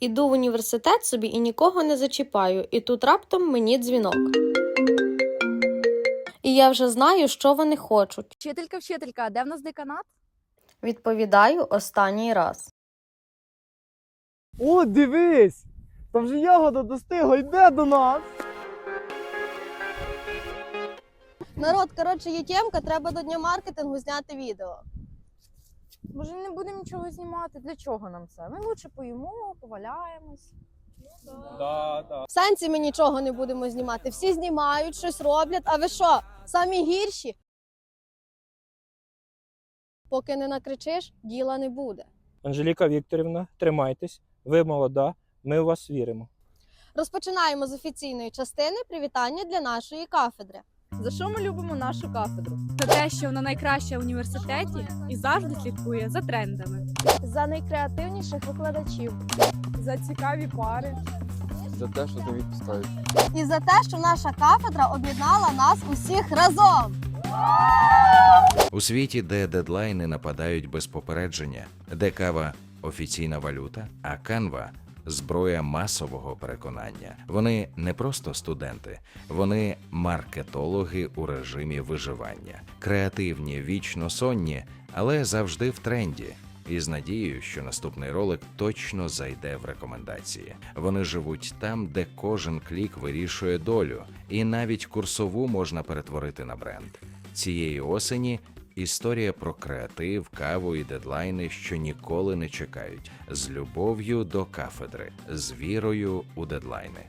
Іду в університет собі і нікого не зачіпаю, і тут раптом мені дзвінок. І я вже знаю, що вони хочуть. Вчителька, вчителька, а де в нас деканат? Відповідаю останній раз. О, дивись! Там же ягода достигла, йде до нас. Народ, коротше, є темка, треба до дня маркетингу зняти відео. Може, не будемо нічого знімати? Для чого нам це? Ми лучше поїмо, поваляємось. Да, да. В сенсі ми нічого не будемо знімати. Всі знімають, щось роблять, а ви що? Самі гірші? Поки не накричиш, діла не буде. Анжеліка Вікторівна, тримайтесь. Ви молода, ми в вас віримо. Розпочинаємо з офіційної частини привітання для нашої кафедри. За що ми любимо нашу кафедру? за те, що вона найкраща в університеті і завжди слідкує за трендами. За найкреативніших викладачів. За цікаві пари. за те, що ти відпускаєш. І за те, що наша кафедра об'єднала нас усіх разом. У світі, де дедлайни нападають без попередження, де кава офіційна валюта, а канва зброя масового переконання. Вони не просто студенти, вони маркетологи у режимі виживання, креативні, вічно сонні, але завжди в тренді. І з надією, що наступний ролик точно зайде в рекомендації. Вони живуть там, де кожен клік вирішує долю, і навіть курсову можна перетворити на бренд. Цієї осені історія про креатив, каву і дедлайни, що ніколи не чекають, з любов'ю до кафедри, з вірою у дедлайни.